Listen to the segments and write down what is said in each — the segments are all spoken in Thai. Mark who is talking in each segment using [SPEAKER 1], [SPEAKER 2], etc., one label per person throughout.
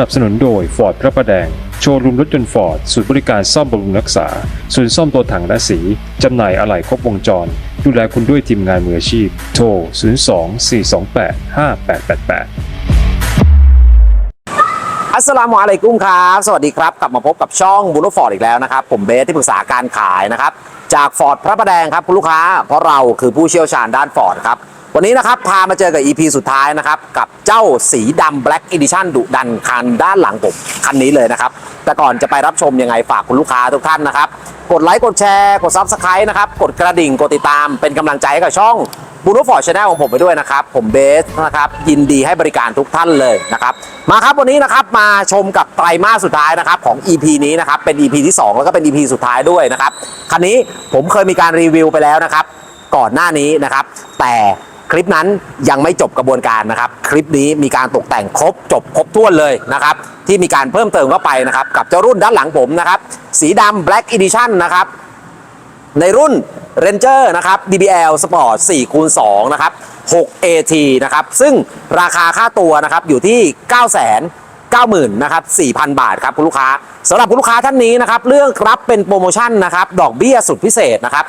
[SPEAKER 1] นับสนุนโดย Ford พระประแดง โชว์รูมรถยนต์ฟอร์ดศูนย์บริการซ่อมบำรุงรักษา ศูนย์ซ่อมตัวถังและสี จำหน่ายอะไหล่ครบวงจร ดูแลคุณด้วยทีมงานมืออาชีพ โทร 02 428 5888
[SPEAKER 2] อัสสลามุอะลัยกุมครับ สวัสดีครับ กลับมาพบกับช่องบูโรฟอร์ดอีกแล้วนะครับ ผมเบสที่ปรึกษาการขายนะครับ จากฟอร์ดพระประแดงครับ คุณลูกค้า เพราะเราคือผู้เชี่ยวชาญด้านฟอร์ดครับ วันนี้นะครับ พามาเจอกับ EP สุดท้ายนะครับ กับเจ้าสีดำ Black Edition ดุดันคันด้านหลังผม คันนี้เลยนะครับ แต่ก่อนจะไปรับชมยังไงฝากคุณลูกค้าทุกท่านนะครับ กดไลค์กดแชร์กด Subscribe นะครับ กดกระดิ่งกดติดตามเป็นกำลังใจให้กับช่องบูโรฟอร์ดชาแนลของผมไปด้วยนะครับ ผมเบสนะครับยินดีให้บริการทุกท่านเลยนะครับ มาครับวันนี้นะครับมาชมกับไตรมาสสุดท้ายนะครับของ EP นี้นะครับเป็น EP ที่ 2 แล้วก็เป็น EP สุดท้ายด้วยนะครับคันนี้ผมเคยมีการรีวิวไปแล้วนะครับ ก่อนหน้านี้นะครับ แต่ ลิปนั้นยังไม่จบกระบวนการนะครับ คลิปนี้มีการตกแต่งครบจบครบถ้วนเลยนะครับ ที่มีการเพิ่มเติมเข้าไปนะครับกับเจ้ารุ่นด้านหลังผมนะครับ สีดำ Black Edition นะครับในรุ่น Ranger นะครับ DBL Sport 4คูณ2นะครับ 6 AT นะครับ ซึ่งราคาค่าตัวนะครับอยู่ที่ 9 0 0 0 0 0นะครับ4,000 บาทครับคุณลูกค้าสำหรับคุณลูกค้าท่านนี้นะครับเลือกรับเป็นโปรโมชั่นนะครับดอกเบี้ยสุดพิเศษนะครับ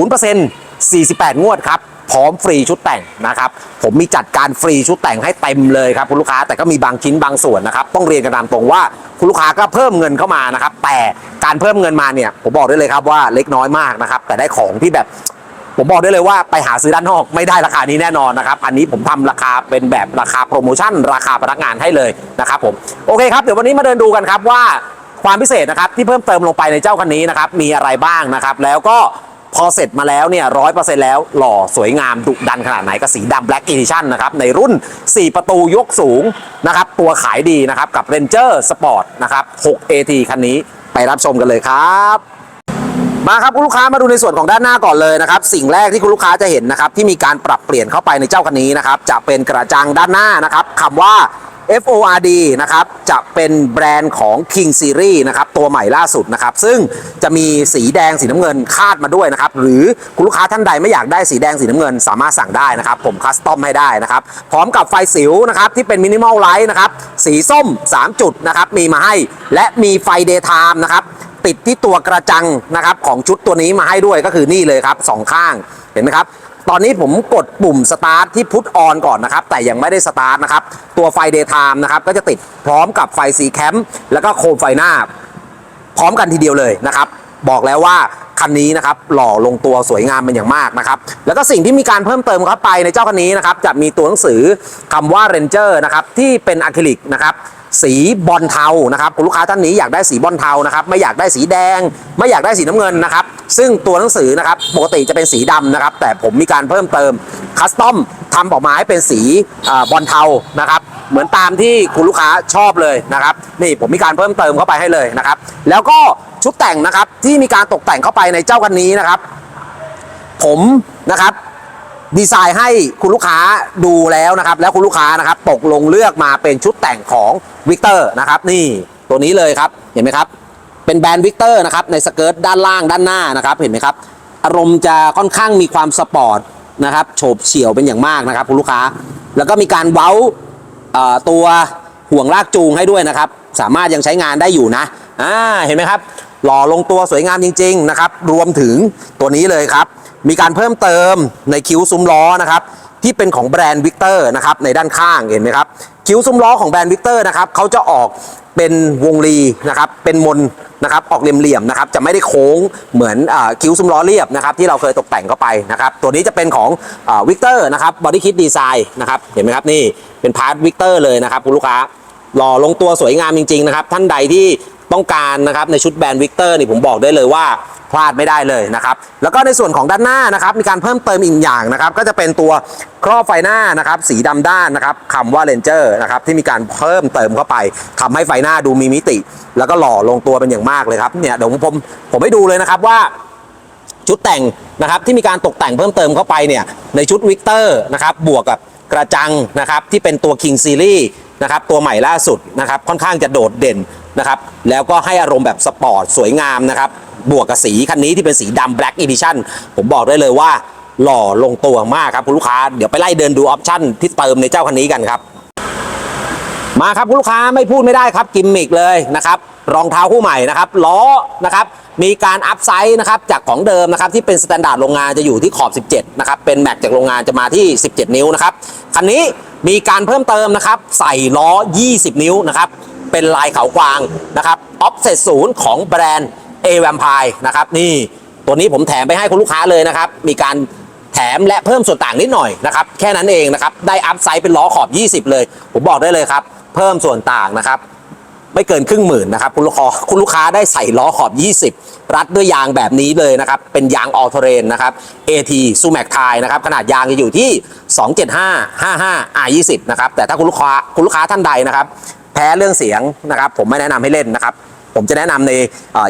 [SPEAKER 2] 0% 48 งวดครับพร้อมฟรีชุดแต่งนะครับ ผมมีจัดการฟรีชุดแต่งให้เต็มเลยครับคุณลูกค้าแต่ก็มีบางชิ้นบางส่วนนะครับ ต้องเรียนกันตามตรงว่าคุณลูกค้าก็เพิ่มเงินเข้ามานะครับ แต่การเพิ่มเงินมาเนี่ยผมบอกได้เลยครับว่าเล็กน้อยมากนะครับ แต่ได้ของที่แบบ ผมบอกได้เลยว่าไปหาซื้อด้านนอกไม่ได้ราคานี้แน่นอนนะครับอันนี้ผมทำราคาเป็นแบบราคาโปรโมชั่น ราคาพนักงานให้เลยนะครับผมโอเคครับเดี๋ยววันนี้มาเดินดูกันครับว่าความพิเศษนะครับที่เพิ่มเติมลงไปในเจ้าคันนี้นะครับมีอะไรบ้างนะครับแล้วก็พอเสร็จมาแล้วเนี่ยร้อยเปอร์เซ็นต์แล้วหล่อสวยงามดุดันขนาดไหนกับสีดำ Black Edition นะครับ ในรุ่น 4 ประตูยกสูงนะครับ ตัวขายดีนะครับ กับ Ranger Sport นะครับ 6 AT คันนี้ไปรับชมกันเลยครับ มาครับคุณลูกค้ามาดูในส่วนของด้านหน้าก่อนเลยนะครับ สิ่งแรกที่คุณลูกค้าจะเห็นนะครับที่มีการปรับเปลี่ยนเข้าไปในเจ้าคันนี้นะครับจะเป็นกระจังด้านหน้านะครับคำว่า FORD นะครับจะเป็นแบรนด์ของ King Series นะครับตัวใหม่ล่าสุดนะครับซึ่งจะมีสีแดงสีน้ำเงินคาดมาด้วยนะครับหรือคุณลูกค้าท่านใดไม่อยากได้สีแดงสีน้ำเงิน สามารถสั่งได้นะครับ ผมคัสตอมให้ได้นะครับพร้อมกับไฟสิวนะครับที่เป็นมินิมอลไลท์นะครับสีส้ม 3 จุดนะครับมีมาให้ และมีไฟเดย์ไทม์นะครับ ติดที่ตัวกระจังนะครับของชุดตัวนี้มาให้ด้วยก็คือนี่เลยครับสองข้างเห็นไหมครับตอนนี้ผมกดปุ่มสตาร์ทที่พุทออนก่อนนะครับ แต่ยังไม่ได้สตาร์ทนะครับ ตัวไฟเดย์ไทม์นะครับ ก็จะติดพร้อมกับไฟสีแคมป์แล้วก็โคมไฟหน้า พร้อมกันทีเดียวเลยนะครับ บอกแล้วว่าคันนี้นะครับหล่อลงตัวสวยงามเป็นอย่างมากนะครับ แล้วก็สิ่งที่มีการเพิ่มเติมเข้าไปในเจ้าคันนี้นะครับ จะมีตัวหนังสือคำว่า Ranger นะครับที่เป็นอะคริลิกนะครับ สีบอลเทานะครับคุณลูกค้าท่านนี้อยากได้สีบอลเทานะครับไม่อยากได้สีแดง ไม่อยากได้สีน้ำเงินนะครับซึ่งตัวหนังสือนะครับปกติจะเป็นสีดำนะครับแต่ผมมีการเพิ่มเติมคัสตอมทำออกมาให้เป็นสีอบอลเทานะครับเหมือนตามที่คุณลูกค้าชอบเลยนะครับนี่ผมมีการเพิ่มเติมเข้าไปให้เลยนะครับแล้วก็ชุดแต่งนะครับที่มีการตกแต่งเข้าไปในเจ้าคันนี้นะครับ ผมนะครับ ดีไซน์ให้คุณลูกค้าดูแล้วนะครับ แล้วคุณลูกค้านะครับตกลงเลือกมาเป็นชุดแต่งของวิกเตอร์นะครับ นี่ตัวนี้เลยครับเห็นไหมครับเป็นแบรนด์วิกเตอร์นะครับในสเกิร์ตด้านล่างด้านหน้านะครับเห็นไหมครับอารมณ์จะค่อนข้างมีความสปอร์ตนะครับโฉบเฉี่ยวเป็นอย่างมากนะครับคุณลูกค้า แล้วก็มีการเว้าตัวห่วงลากจูงให้ด้วยนะครับ สามารถยังใช้งานได้อยู่นะอ่าเห็นไหมครับ หล่อลงตัวสวยงามจริง ๆ นะครับ รวมถึงตัวนี้เลยครับ มีการเพิ่มเติมในคิ้วซุ้มล้อนะครับที่เป็นของแบรนด์วิกเตอร์นะครับในด้านข้างเห็นไหมครับคิ้วซุ้มล้อของแบรนด์วิกเตอร์นะครับเขาจะออกเป็นวงรีนะครับเป็นมนนะครับออกเหลี่ยมๆนะครับจะไม่ได้โค้งเหมือนอคิ้วซุ้มล้อเรียบนะครับที่เราเคยตกแต่งเข้าไปนะครับตัวนี้จะเป็นของวิกเตอร์นะครับบอดี้คิดดีไซน์นะครับเห็นไหมครับนี่เป็นพาร์ทวิกเตอร์เลยนะครับคุณลูกค้าหล่อลงตัวสวยงามจริงๆนะครับท่านใดที่ ต้องการนะครับในชุดแบรนด์วิกเตอร์นี่ผมบอกได้เลยว่าพลาดไม่ได้เลยนะครับแล้วก็ในส่วนของด้านหน้านะครับมีการเพิ่มเติมอีกอย่างนะครับก็จะเป็นตัวครอบไฟหน้านะครับสีดำด้านนะครับคำว่าเลนเจอร์นะครับที่มีการเพิ่มเติมเข้าไปทำให้ไฟหน้าดูมีมิติ แล้วก็หล่อลงตัวเป็นอย่างมากเลยครับเนี่ยเดี๋ยวผมผมให้ดูเลยนะครับว่าชุดแต่งนะครับที่มีการตกแต่งเพิ่มเติมเข้าไปเนี่ยในชุดวิกเตอร์นะครับบวกกับกระจังนะครับที่เป็นตัว King Series นะครับตัวใหม่ล่าสุดนะครับค่อนข้างจะโดดเด่นนะครับแล้วก็ให้อารมณ์แบบสปอร์ตสวยงามนะครับบวกกับสีคันนี้ที่เป็นสีดำ Black Edition ผมบอกได้เลยว่าหล่อลงตัวมากครับคุณลูกค้า เดี๋ยวไปไล่เดินดูออปชั่นที่เติมในเจ้าคันนี้กันครับ มาครับคุณลูกค้าไม่พูดไม่ได้ครับกิมมิกเลยนะครับรองเท้าคู่ใหม่นะครับล้อนะครับมีการอัพไซส์นะครับจากของเดิมนะครับที่เป็นสแตนดาร์ดโรงงานจะอยู่ที่ขอบ 17 นะครับ เป็นแม็กจากโรงงานจะมาที่ 17 นิ้วนะครับคันนี้มีการเพิ่มเติมนะครับ ใส่ล้อ 20 นิ้วนะครับ เป็นลายเขากวางนะครับออฟเซตศูนย์ของแบรนด์เอแวมพายนะครับนี่ตัวนี้ผมแถมไปให้คุณลูกค้าเลยนะครับ มีการแถมและเพิ่มส่วนต่างนิดหน่อยนะครับแค่นั้นเองนะครับได้อัพไซส์เป็นล้อขอบ 20 เลย ผมบอกได้เลยครับ เพิ่มส่วนต่างนะครับ ไม่เกินครึ่งหมื่นนะครับ คุณลูกค้าคุณลูกค้าได้ใส่ล้อขอบ 20 รัดด้วยยางแบบนี้เลยนะครับ เป็นยางออลเทเรนนะครับ AT s u m a c t i นะครับ ขนาดยางจะอยู่ที่ 275 55 R20 นะครับ แต่ถ้าคุณลูกค้าคุณลูกค้าท่านใดนะครับ แพ้เรื่องเสียงนะครับ ผมไม่แนะนำให้เล่นนะครับผมจะแนะนำใน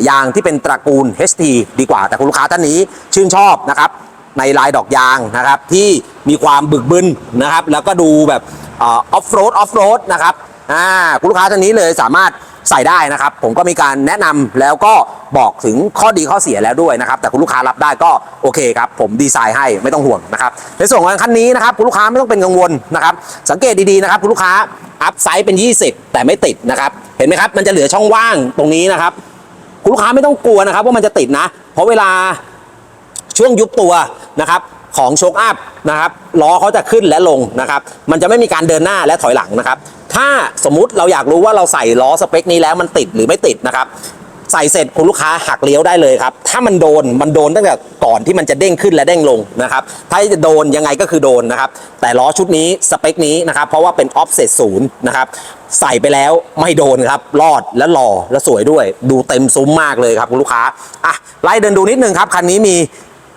[SPEAKER 2] ยางที่เป็นตระกูล HT ดีกว่า แต่คุณลูกค้าท่านนี้ชื่นชอบนะครับ ในลายดอกยางนะครับ ที่มีความบึกบึนนะครับ แล้วก็ดูแบบออฟโรดออฟโรดนะครับ อ่าคุณลูกค้าท่านนี้เลยสามารถใส่ได้นะครับ ผมก็มีการแนะนำแล้วก็บอกถึงข้อดีข้อเสียแล้วด้วยนะครับ แต่คุณลูกค้ารับได้ก็โอเคครับ ผมดีไซน์ให้ไม่ต้องห่วงนะครับ ในส่วนของคันนี้นะครับคุณลูกค้าไม่ต้องเป็นกังวลนะครับ สังเกตดีๆนะครับคุณลูกค้าอัพไซส์เป็น 20 แต่ไม่ติดนะครับ เห็นไหมครับ มันจะเหลือช่องว่างตรงนี้นะครับ คุณลูกค้าไม่ต้องกลัวนะครับ ว่ามันจะติดนะ เพราะเวลาช่วงยุบตัวนะครับของโชคอัพนะครับล้อเขาจะขึ้นและลงนะครับ มันจะไม่มีการเดินหน้าและถอยหลังนะครับ ถ้าสมมุติเราอยากรู้ว่าเราใส่ล้อสเปคนี้แล้วมันติดหรือไม่ติดนะครับ ใส่เสร็จคุณลูกค้าหักเลี้ยวได้เลยครับ ถ้ามันโดนมันโดนตั้งแต่ก่อนที่มันจะเด้งขึ้นและเด้งลงนะครับ ถ้าจะโดนยังไงก็คือโดนนะครับ แต่ล้อชุดนี้สเปคนี้นะครับเพราะว่าเป็นออฟเซตศูนย์นะครับใส่ไปแล้วไม่โดนครับ รอดและหล่อและสวยด้วย ดูเต็มซุ้มมากเลยครับคุณลูกค้าอะไล่เดินดูนิดนึงครับคันนี้มี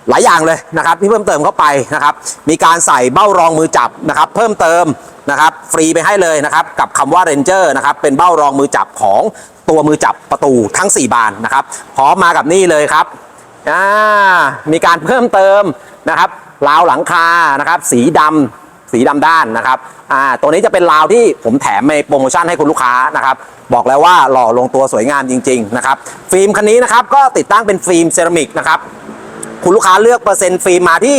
[SPEAKER 2] หลายอย่างเลยนะครับที่เพิ่มเติมเข้าไปนะครับ มีการใส่เบ้ารองมือจับนะครับ เพิ่มเติม นะครับฟรีไปให้เลยนะครับกับคำว่า Ranger นะครับเป็นเบ้ารองมือจับของตัวมือจับประตูทั้ง 4 บานนะครับพร้อมมากับนี่เลยครับอ่ามีการเพิ่มเติมนะครับราวหลังคานะครับสีดำสีดำด้านนะครับอ่าตัวนี้จะเป็นราวที่ผมแถมในโปรโมชั่นให้คุณลูกค้านะครับบอกแล้วว่าหล่อลงตัวสวยงามจริงๆนะครับฟิล์มคันนี้นะครับก็ติดตั้งเป็นฟิล์มเซรามิกนะครับคุณลูกค้าเลือกเปอร์เซ็นต์ฟิล์มมาที่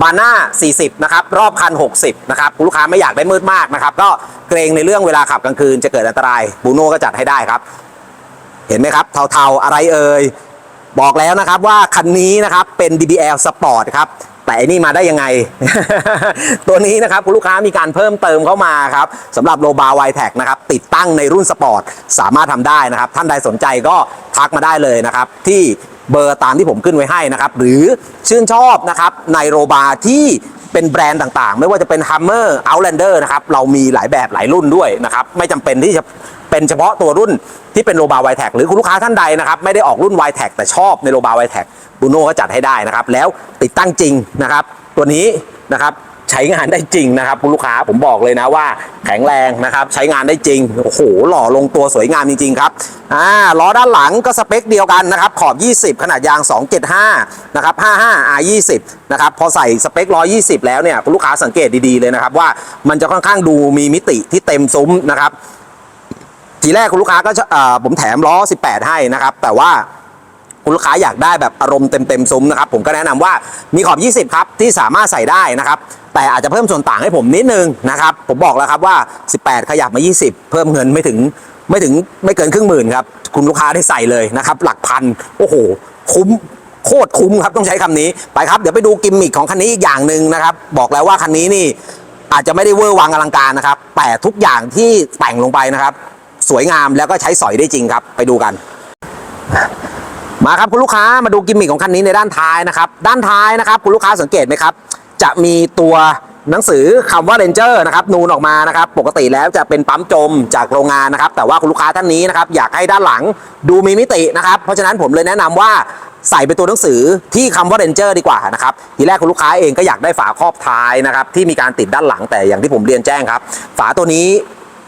[SPEAKER 2] บาน่า40 นะครับ รอบคัน 60 นะครับคุณลูกค้าไม่อยากได้มืดมากนะครับ ก็เกรงในเรื่องเวลาขับกลางคืนจะเกิดอันตรายบูโน่ก็จัดให้ได้ครับ เห็นไหมครับ เทาๆ อะไรเอ่ย บอกแล้วนะครับว่าคันนี้นะครับเป็น DBL Sport ครับ แต่อันนี้มาได้ยังไง ตัวนี้นะครับคุณลูกค้ามีการเพิ่มเติมเข้ามาครับสำหรับโลบาไวแท็กนะครับ ติดตั้งในรุ่นสปอร์ตสามารถทำได้นะครับ ท่านใดสนใจก็ทักมาได้เลยนะครับที่ เบอร์ตามที่ผมขึ้นไว้ให้นะครับ หรือชื่นชอบนะครับในโรบาที่เป็นแบรนด์ต่างๆ ไม่ว่าจะเป็น Hammer Outlander นะครับ เรามีหลายแบบหลายรุ่นด้วยนะครับ ไม่จำเป็นที่จะเป็นเฉพาะตัวรุ่นที่เป็นโลบาไวแท็กหรือคุณลูกค้าท่านใดนะครับ ไม่ได้ออกรุ่นไวแท็กแต่ชอบในโลบาไวแท็กบูโน่ก็จัดให้ได้นะครับ แล้วติดตั้งจริงนะครับ ตัวนี้นะครับ ใช้งานได้จริงนะครับคุณลูกค้าผมบอกเลยนะว่าแข็งแรงนะครับใช้งานได้จริงโอ้โหหล่อลงตัวสวยงามจริงๆครับอ่าล้อด้านหลังก็สเปคเดียวกันนะครับขอบ 20 ขนาดยาง 275 นะครับ 55 R20 นะครับพอใส่สเปค 120 แล้วเนี่ยคุณลูกค้าสังเกตดีๆเลยนะครับว่ามันจะค่อนข้างดูมีมิติที่เต็มซุ้มนะครับทีแรกคุณลูกค้าก็เออผมแถมล้อ 18 ให้นะครับแต่ว่า คุณลูกค้าอยากได้แบบอารมณ์เต็มๆซุ้มนะครับผมก็แนะนำว่ามีขอบ 20 ครับ ที่สามารถใส่ได้นะครับ แต่อาจจะเพิ่มส่วนต่างให้ผมนิดนึงนะครับ ผมบอกแล้วครับว่า 18 ขยับมา 20 เพิ่มเงินไม่ถึงไม่ถึงไม่เกินครึ่งหมื่นครับ คุณลูกค้าได้ใส่เลยนะครับ หลักพัน โอ้โห คุ้มโคตรคุ้มครับต้องใช้คำนี้ไปครับเดี๋ยวไปดูกิมมิคของคันนี้อีกอย่างหนึ่งนะครับ บอกแล้วว่าคันนี้นี่อาจจะไม่ได้เวอร์วังอลังการนะครับ แต่ทุกอย่างที่แต่งลงไปนะครับ สวยงามแล้วก็ใช้สอยได้จริงครับ ไปดูกัน มาครับคุณลูกค้ามาดูกิมมิคของคันนี้ในด้านท้ายนะครับ ด้านท้ายนะครับ คุณลูกค้าสังเกตไหมครับ จะมีตัวหนังสือคำว่า Ranger นะครับนูนออกมานะครับ ปกติแล้วจะเป็นปั๊มจมจากโรงงานนะครับ แต่ว่าคุณลูกค้าท่านนี้นะครับ อยากให้ด้านหลังดูมีมิตินะครับ เพราะฉะนั้นผมเลยแนะนำว่าใส่เป็นตัวหนังสือที่คำว่า Ranger ดีกว่านะครับทีแรกคุณลูกค้าเองก็อยากได้ฝาครอบท้ายนะครับที่มีการติดด้านหลังแต่อย่างที่ผมเรียนแจ้งครับ ฝาตัวนี้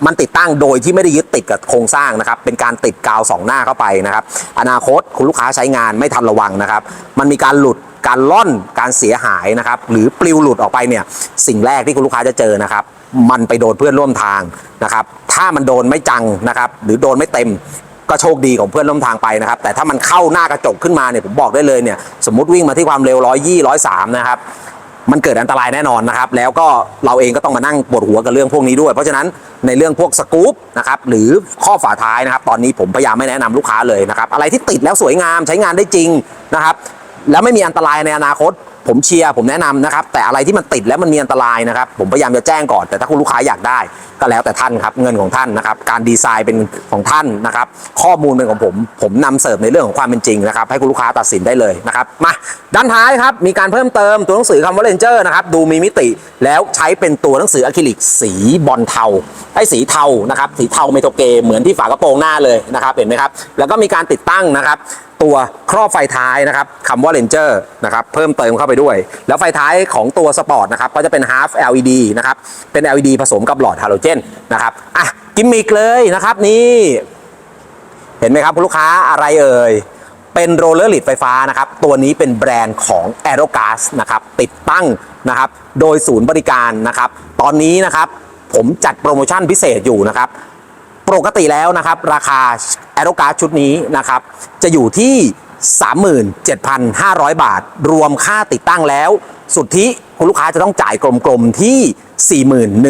[SPEAKER 2] มันติดตั้งโดยที่ไม่ได้ยึดติดกับโครงสร้างนะครับ เป็นการติดกาวสองหน้าเข้าไปนะครับ อนาคตคุณลูกค้าใช้งานไม่ทันระวังนะครับ มันมีการหลุดการล่อนการเสียหายนะครับ หรือปลิวหลุดออกไปเนี่ย สิ่งแรกที่คุณลูกค้าจะเจอนะครับ มันไปโดนเพื่อนร่วมทางนะครับ ถ้ามันโดนไม่จังนะครับ หรือโดนไม่เต็มก็โชคดีของเพื่อนร่วมทางไปนะครับ แต่ถ้ามันเข้าหน้ากระจกขึ้นมาเนี่ยผมบอกได้เลยเนี่ย สมมติวิ่งมาที่ความเร็วร้อยยี่ร้อยสามนะครับ มันเกิดอันตรายแน่นอนนะครับ แล้วก็เราเองก็ต้องมานั่งปวดหัวกับเรื่องพวกนี้ด้วย เพราะฉะนั้นในเรื่องพวกสกู๊ปนะครับหรือข้อฝาท้ายนะครับ ตอนนี้ผมพยายามไม่แนะนำลูกค้าเลยนะครับ อะไรที่ติดแล้วสวยงามใช้งานได้จริงนะครับ แล้วไม่มีอันตรายในอนาคต ผมเชียร์ผมแนะนำนะครับ แต่อะไรที่มันติดแล้วมันมีอันตรายนะครับ ผมพยายามจะแจ้งก่อนแต่ถ้าคุณลูกค้าอยากได้ก็แล้วแต่ท่านครับเงินของท่านนะครับ การดีไซน์เป็นของท่านนะครับ ข้อมูลเป็นของผมผมนำเสิร์ฟในเรื่องของความเป็นจริงนะครับ ให้คุณลูกค้าตัดสินได้เลยนะครับมาด้านท้ายครับมีการเพิ่มเติมตัวหนังสือคำว่าเลนเจอร์นะครับดูมีมิติแล้วใช้เป็นตัวหนังสืออะคริลิกสีบอลเทาไอ้สีเทานะครับสีเทาเมโทเกเหมือนที่ฝากระโปรงหน้าเลยนะครับเห็นไหมครับแล้วก็มีการติดตั้งนะครับตัวครอบไฟท้ายนะครับคำว่า Ranger นะครับเพิ่มเติมเข้าไปด้วย แล้วไฟท้ายของตัวสปอร์ตนะครับก็จะเป็น half LED นะครับเป็น LED ผสมกับหลอดฮาโลเจนนะครับอะกิมมิกเลยนะครับนี่เห็นไหมครับคุณลูกค้าอะไรเอ่ยเป็นโรลเลอร์ลิดไฟฟ้านะครับ ตัวนี้เป็นแบรนด์ของ a e r o g a s นะครับ ติดตั้งนะครับ โดยศูนย์บริการนะครับ ตอนนี้นะครับผมจัดโปรโมชั่นพิเศษอยู่นะครับ ปกติแล้วนะครับ ราคา a e r o g a s ชุดนี้นะครับ จะอยู่ที่ 37,500 บาท รวมค่าติดตั้งแล้ว สุทธิคุณลูกค้าจะต้องจ่ายกลมๆที่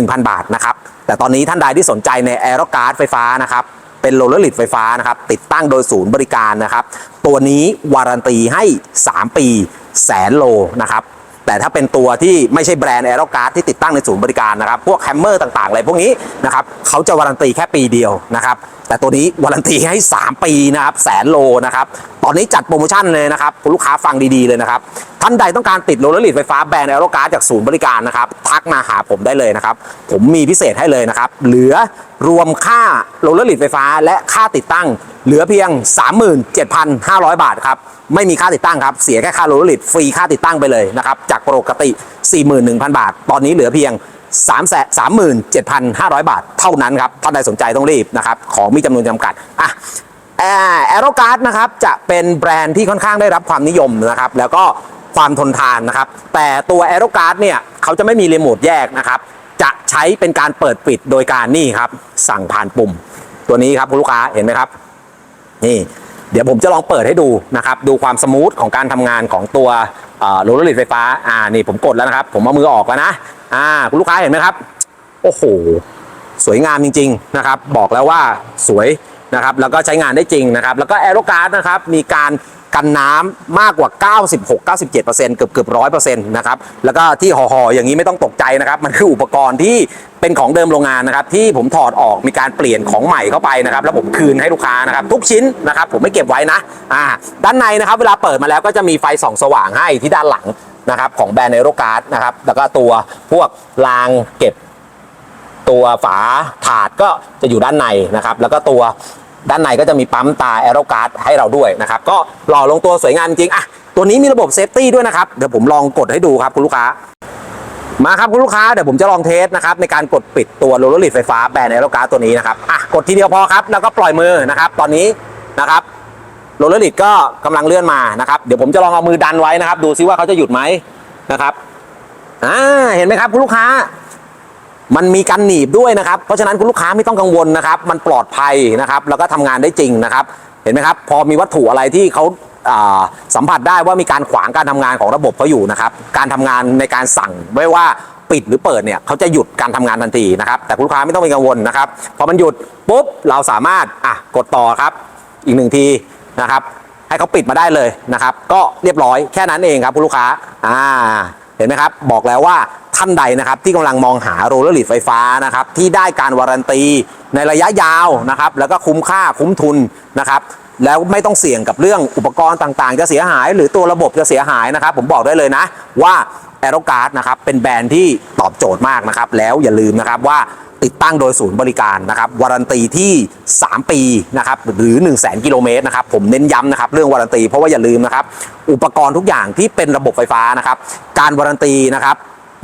[SPEAKER 2] 41,000 บาทนะครับแต่ตอนนี้ท่านใดที่สนใจใน a e r o g a s ไฟฟ้านะครับเป็นโลเลอร์ลิดไฟฟ้านะครับติดตั้งโดยศูนย์บริการนะครับตัวนี้วารันตีให้ 3 ปีแสนโลนะครับแต่ถ้าเป็นตัวที่ไม่ใช่แบรนด์แอโรการ์ดที่ติดตั้งในศูนย์บริการนะครับ พวกแฮมเมอร์ต่างๆอะไรพวกนี้นะครับเขาจะวารันตีแค่ปีเดียวนะครับแต่ตัวนี้วารันตีให้ 3 ปีนะครับแสนโลนะครับตอนนี้จัดโปรโมชั่นเลยนะครับคุณลูกค้าฟังดีๆเลยนะครับท่านใดต้องการติดโรลเลอร์ลิดไฟฟ้าแบรนด์แอโรการ์จากศูนย์บริการนะครับทักมาหาผมได้เลยนะครับผมมีพิเศษให้เลยนะครับเหลือรวมค่าโรลเลอร์ลิดไฟฟ้า และค่าติดตั้ง เหลือเพียง 37,500 บาทครับไม่มีค่าติดตั้งครับเสียแค่ค่าโรลเลอร์ลิดฟรีค่าติดตั้งไปเลยนะครับจากปกติ 41,000 บาท ตอนนี้เหลือเพียง 3 37,500 บาทเท่านั้นครับท่านใดสนใจต้องรีบนะครับ ของมีจำนวนจำกัดอะแอโรการ์ดนะครับจะเป็นแบรนด์ที่ค่อนข้างได้รับความนิยมนะครับ แล้วก็ความทนทานนะครับ แต่ตัวแอโรการ์ดเนี่ยเขาจะไม่มีรีโมทแยกนะครับ จะใช้เป็นการเปิดปิดโดยการนี่ครับ สั่งผ่านปุ่ม ตัวนี้ครับคุณลูกค้าเห็นไหมครับ นี่ เดี๋ยวผมจะลองเปิดให้ดูนะครับ ดูความสมูทของการทำงานของตัวโรลเลอร์ลิดไฟฟ้าอ่านี่ผมกดแล้วนะครับ ผมเอามือออกแล้วนะ อ่าคุณลูกค้าเห็นไหมครับ โอ้โห สวยงามจริง ๆนะครับ บอกแล้วว่าสวยนะครับแล้วก็ใช้งานได้จริงนะครับ แล้วก็แอโรการ์ดนะครับมีการกันน้ำมากกว่า 96-97%เกือบเกือบร้อยเปอร์เซ็นต์นะครับ แล้วก็ที่ห่อๆอย่างนี้ไม่ต้องตกใจนะครับ มันคืออุปกรณ์ที่เป็นของเดิมโรงงานนะครับ ที่ผมถอดออกมีการเปลี่ยนของใหม่เข้าไปนะครับ แล้วผมคืนให้ลูกค้านะครับ ทุกชิ้นนะครับ ผมไม่เก็บไว้นะ อ่า ด้านในนะครับ เวลาเปิดมาแล้วก็จะมีไฟส่องสว่างให้ที่ด้านหลัง นะครับของแบรนด์เอโรการ์ดนะครับแล้วก็ตัวพวกรางเก็บ ตัวฝาถาดก็จะอยู่ด้านในนะครับ แล้วก็ตัวด้านในก็จะมีปั๊มตาแอโรการ์ดให้เราด้วยนะครับ ก็หล่อลงตัวสวยงามจริงอะตัวนี้มีระบบเซฟตี้ด้วยนะครับ เดี๋ยวผมลองกดให้ดูครับคุณลูกค้า มาครับคุณลูกค้าเดี๋ยวผมจะลองเทสนะครับในการกดปิดตัวโรลเลอร์ลิดไฟฟ้าแบรนด์แอโรการ์ดตัวนี้นะครับอะกดทีเดียวพอครับแล้วก็ปล่อยมือนะครับ ตอนนี้นะครับ โรลเลอร์ลิดก็กำลังเลื่อนมานะครับ เดี๋ยวผมจะลองเอามือดันไว้นะครับ ดูซิว่าเขาจะหยุดไหมนะครับอ่าเห็นไหมครับคุณลูกค้า มันมีการหนีบด้วยนะครับ เพราะฉะนั้นคุณลูกค้าไม่ต้องกังวลนะครับ มันปลอดภัยนะครับ แล้วก็ทำงานได้จริงนะครับ เห็นไหมครับ พอมีวัตถุอะไรที่เขาสัมผัสได้ว่ามีการขวางการทำงานของระบบเขาอยู่นะครับ การทำงานในการสั่งไม่ว่าปิดหรือเปิดเนี่ยเขาจะหยุดการทำงานทันทีนะครับ แต่คุณลูกค้าไม่ต้องเป็นกังวลนะครับ พอมันหยุดปุ๊บเราสามารถอะกดต่อครับ อีกหนึ่งที นะครับ ให้เขาปิดมาได้เลยนะครับ ก็เรียบร้อยแค่นั้นเองครับคุณลูกค้าอ่าเห็นไหมครับ บอกแล้วว่าท่านใดนะครับที่กำลังมองหาโรลเลอร์ลิดไฟฟ้านะครับที่ได้การวารันตีในระยะยาวนะครับ แล้วก็คุ้มค่าคุ้มทุนนะครับแล้วไม่ต้องเสี่ยงกับเรื่องอุปกรณ์ต่างๆ จะเสียหาย หรือตัวระบบจะเสียหายนะครับ ผมบอกได้เลยนะว่าแอโรการ์ดนะครับเป็นแบรนด์ที่ตอบโจทย์มากนะครับ แล้วอย่าลืมนะครับว่า ติดตั้งโดยศูนย์บริการนะครับวารันตีที่ 3 ปีนะครับหรือ 100,000กิโลเมตรนะครับผมเน้นย้ำนะครับเรื่องวารันตีเพราะว่าอย่าลืมนะครับอุปกรณ์ทุกอย่างที่เป็นระบบไฟฟ้านะครับการวารันตีนะครับ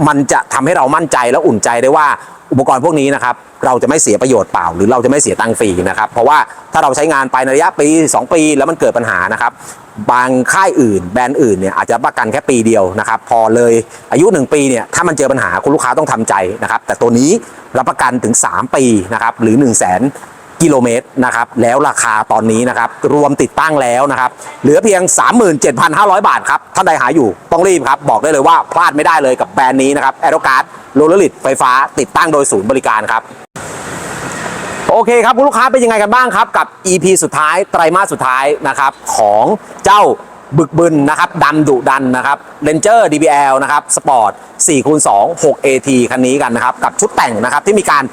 [SPEAKER 2] มันจะทำให้เรามั่นใจและอุ่นใจได้ว่า อุปกรณ์พวกนี้นะครับเราจะไม่เสียประโยชน์เปล่า หรือเราจะไม่เสียตังค์ฟรีนะครับ เพราะว่าถ้าเราใช้งานไปในระยะปี 2 ปี แล้วมันเกิดปัญหานะครับบางค่ายอื่นแบรนด์อื่นเนี่ยอาจจะประกันแค่ปีเดียวนะครับพอเลยอายุ 1 ปีเนี่ยถ้ามันเจอปัญหาคุณลูกค้าต้องทำใจนะครับแต่ตัวนี้รับประกันถึง 3 ปีนะครับหรือ 1 0 0 0 0แกิโลเมตรนะครับแล้วราคาตอนนี้นะครับรวมติดตั้งแล้วนะครับเหลือเพียง 37,500 บาทครับท่านใดหาอยู่ต้องรีบครับบอกได้เลยว่าพลาดไม่ได้เลยกับแบรนด์นี้นะครับแอโรการ์ดโรลลิตไฟฟ้าติดตั้งโดยศูนย์บริการครับโอเคครับคุณลูกค้าเป็นยังไงกันบ้างครับกับ EP สุดท้ายไตรมาสสุดท้ายนะครับของเจ้าบึกบึนนะครับดำดุดันนะครับ Ranger DBL นะครับสปอร์ต4คูณ2 6 AT คันนี้กันนะครับกับชุดแต่งนะครับที่มีการ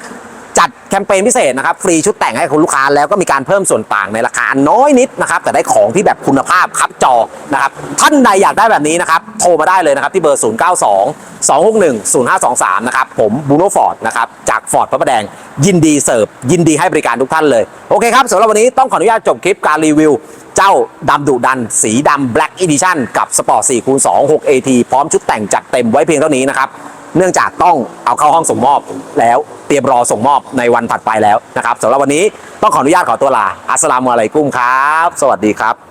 [SPEAKER 2] แคมเปญพิเศษนะครับฟรีชุดแต่งให้คุณลูกค้าแล้วก็มีการเพิ่มส่วนต่างในราคาน้อยนิดนะครับแต่ได้ของที่แบบคุณภาพครับจอนะครับท่านใดอยากได้แบบนี้นะครับโทรมาได้เลยนะครับที่เบอร์ 0 9 2 2 6 1 0 5 2 3 นะครับผมบูโนฟอร์ดนะครับจากฟอร์ดพระประแดงยินดีเสิร์ฟยินดีให้บริการทุกท่านเลยโอเคครับสำหรับวันนี้ต้องขออนุญาตจบคลิปการรีวิวเจ้าดำดุดัน สีดำ Black Edition กับ Sport 4คูณ2 6 AT พร้อมชุดแต่งจัดเต็มไว้เพียงเท่านี้นะครับ เนื่องจากต้องเอาเข้าห้องส่งมอบแล้วเตรียมรอส่งมอบในวันถัดไปแล้วนะครับสำหรับวันนี้ต้องขออนุญาตขอตัวลาอัสลามุอะลัยกุมครับ สวัสดีครับ